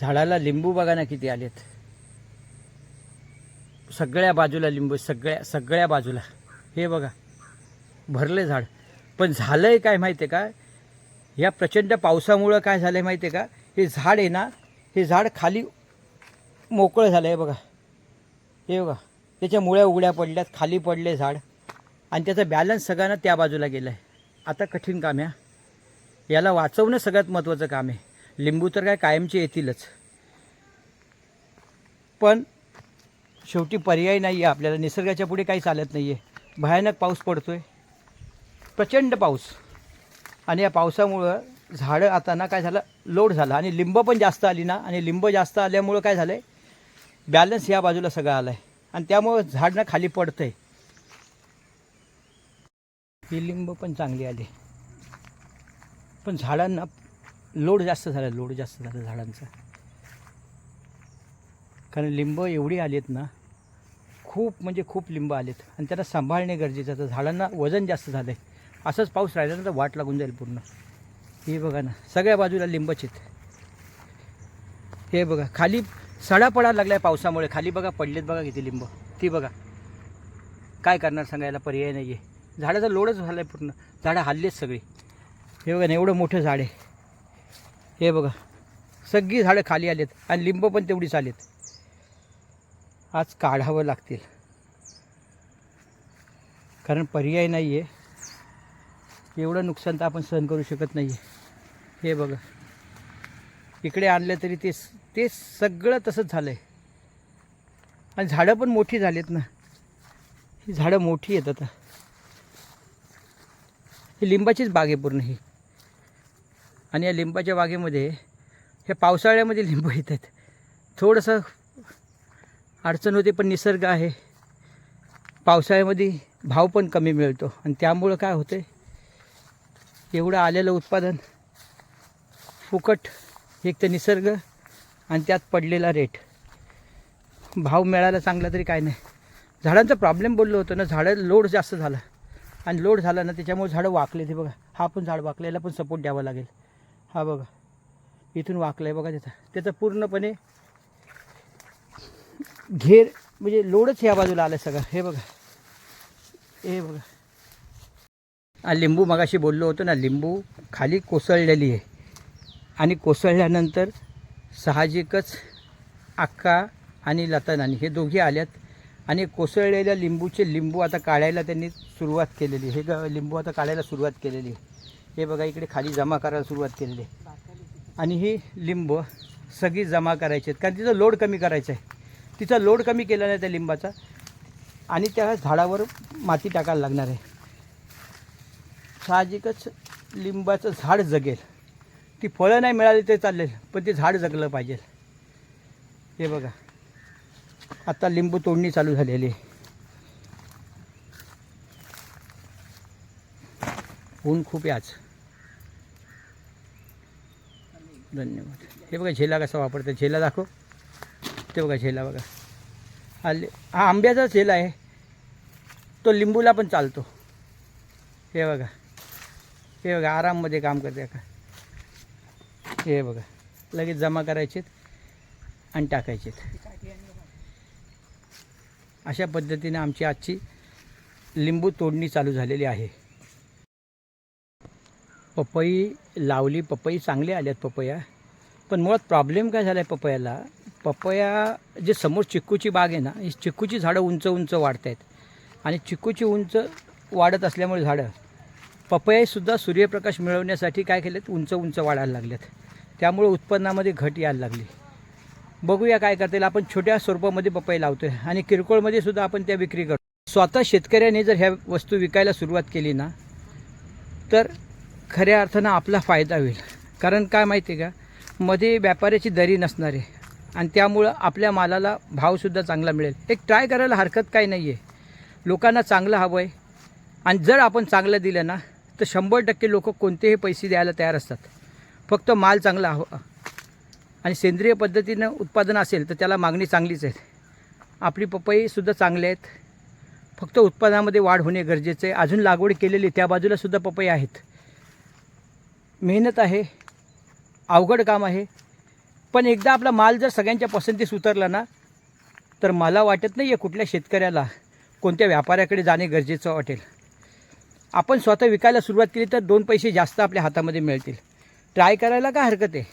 झाडाला लिंबू बघा ना किती आलेत. सगळ्या बाजूला लिंबू सगळ्या सगळ्या बाजूला. हे बघा भरले झाड. पण झालं आहे काय माहिती आहे का? या प्रचंड पावसामुळं काय झालं आहे माहिती आहे का? हे झाड आहे ना हे झाड खाली मोकळं झालं आहे बघा. हे बघा त्याच्या मुळ्या उघड्या पडल्यात खाली पडले झाड. आणि त्याचा बॅलन्स सगळ्यांना त्या बाजूला गेला आहे आता कठीण काम आहे याला वाचवणं सगळ्यात महत्त्वाचं काम आहे. लिंबू तर काय कायमचे येतीलच. पण शेवटी पर्याय नाही आहे आपल्याला. निसर्गाच्या पुढे काही चालत नाही आहे भयानक पाऊस पडतो आहे प्रचंड पाऊस. आणि या पावसामुळं झाडं आता ना काय झालं? लोड झालं. आणि लिंब पण जास्त आली ना? आणि लिंब जास्त आल्यामुळं काय झालं आहे बॅलन्स या बाजूला सगळं आलं आहे आणि त्यामुळं झाड ना खाली पडतं आहे ही लिंब पण चांगली आली. पण झाडांना लोड जास्त झाला लोड जास्त झाला झाडांचा. कारण लिंब एवढी आलीत ना खूप म्हणजे खूप लिंब आलेत. आणि त्यांना सांभाळणे गरजेचं आहे. तर झाडांना वजन जास्त झालं आहे असंच पाऊस राहिला ना तर वाट लागून जाईल पूर्ण. हे बघा ना सगळ्या बाजूला लिंबच आहेत. हे बघा खाली सडा पडायला लागला आहे पावसामुळे. खाली बघा पडलेत बघा किती लिंब. ती बघा. काय करणार सांगायला पर्याय नाही आहे झाडाचा लोडच झाला आहे पूर्ण. झाडं हल्लीच सगळी. हे बघा ना एवढं मोठं झाड आहे. हे बघा. सगळी झाडं खाली आलेत आणि लिंब पण तेवढीच आलेत. आज काढावं लागतील. कारण पर्याय नाही आहे एवढं नुकसान तर आपण सहन करू शकत नाही आहे हे बघा. इकडे आणलं तरी ते ते सगळं तसंच झालं आहे आणि झाडं पण मोठी झालीत ना. ही झाडं मोठी आहेत आता. ही लिंबाचीच बाग आहे पूर्ण ही. आणि या लिंबाच्या बागेमध्ये हे पावसाळ्यामध्ये लिंब येत आहेत थोडंसं अडचण होते पण निसर्ग आहे. पावसाळ्यामध्ये भाव पण कमी मिळतो. आणि त्यामुळं काय होते एवढं आलेलं उत्पादन फुकट एक तर निसर्ग आणि त्यात पडलेला रेट. भाव मिळाला चांगला तरी काय नाही. झाडांचा प्रॉब्लेम बोललो होतो ना झाडं लोड जास्त झाला. आणि लोड झाला ना त्याच्यामुळे झाडं वाकले ते बघा. हा पण झाड वाकलेला पण सपोर्ट द्यावा लागेल. हा बघा. इथून वाकलं आहे बघा त्याचा त्याचा पूर्णपणे घेर म्हणजे लोडच ह्या बाजूला आलं सगळं. हे बघा. हे बघा. हा लिंबू मगाशी बोललो होतो ना लिंबू खाली कोसळलेली आहे. आणि कोसळल्यानंतर साहजिकच अक्का आणि लता नानी हे दोघे आल्यात. आणि कोसळलेल्या लिंबूचे लिंबू आता काढायला त्यांनी सुरुवात केलेली हे ग लिंबू आता काढायला सुरुवात केलेली आहे. हे बघा इकडे खाली जमा करायला सुरुवात केलेली आहे. आणि ही लिंब सगळी जमा करायची आहेत. कारण तिचं लोड कमी करायचं आहे. तिचा लोड कमी केला नाही त्या लिंबाचा. आणि त्या झाडावर माती टाकायला लागणार आहे. साहजिकच लिंबाचं झाड जगेल. ती फळं नाही मिळाली ते चालेल पण ते झाड जगलं पाहिजे. हे बघा. आता लिंबू तोडणी चालू झालेली आहे. ऊन खूप आहे आज धन्यवाद. हे बघा झेला कसा वापरतात. झेला दाखव. ते बघा झेला बघा. हा हा आंब्याचा झेला आहे. तो लिंबूला पण चालतो. हे बघा. हे बघा आराममध्ये काम करते का? हे बघा. लगेच जमा करायचेत आणि टाकायचेत. अशा पद्धतीने आमची आजची लिंबू तोडणी चालू झालेली आहे. पपई लावली पपई चांगली आल्यात पपया. पण मुळात प्रॉब्लेम काय झाला आहे पपयाला? पपया जे समोर चिक्कूची बाग आहे ना ही चिक्कूची झाडं उंच उंच वाढत आहेत आणि चिक्कूची उंच वाढत असल्यामुळे झाडं पपयासुद्धा सूर्यप्रकाश मिळवण्यासाठी काय केलेत? उंच उंच वाढायला लागलेत. त्यामुळे उत्पन्नामध्ये घट यायला लागली. बघूया काय करता येईल आपण छोट्या स्वरूपामध्ये पपई लावतो आहे आणि किरकोळमध्ये सुद्धा आपण त्या विक्री करतो स्वतः शेतकऱ्याने जर ह्या वस्तू विकायला सुरुवात केली ना तर खऱ्या अर्थानं आपला फायदा होईल. कारण काय माहिती आहे का? मध्ये व्यापाऱ्याची दरी नसणार आहे. आणि त्यामुळं आपल्या मालाला भावसुद्धा चांगला मिळेल. एक ट्राय करायला हरकत काही नाही आहे लोकांना चांगलं हवं आहे आणि जर आपण चांगलं दिलं ना तर शंभर टक्के लोक कोणतेही पैसे द्यायला तयार असतात. फक्त माल चांगला हवा. आणि सेंद्रिय पद्धतीनं उत्पादन असेल तर त्याला मागणी चांगलीच आहे. आपली पपईसुद्धा चांगले आहेत. फक्त उत्पादनामध्ये वाढ होणे गरजेचं आहे. अजून लागवड केलेली त्या बाजूलासुद्धा पपई आहेत. मेहनत आहे अवघड काम आहे पण एकदा आपला माल जर सगळ्यांच्या पसंतीस उतरला ना तर मला वाटत नाही आहे कुठल्या शेतकऱ्याला कोणत्या व्यापाऱ्याकडे जाणे गरजेचं वाटेल. आपण स्वतः विकायला सुरुवात केली तर दोन पैसे जास्त आपल्या हातामध्ये मिळतील. ट्राय करायला काय हरकत आहे?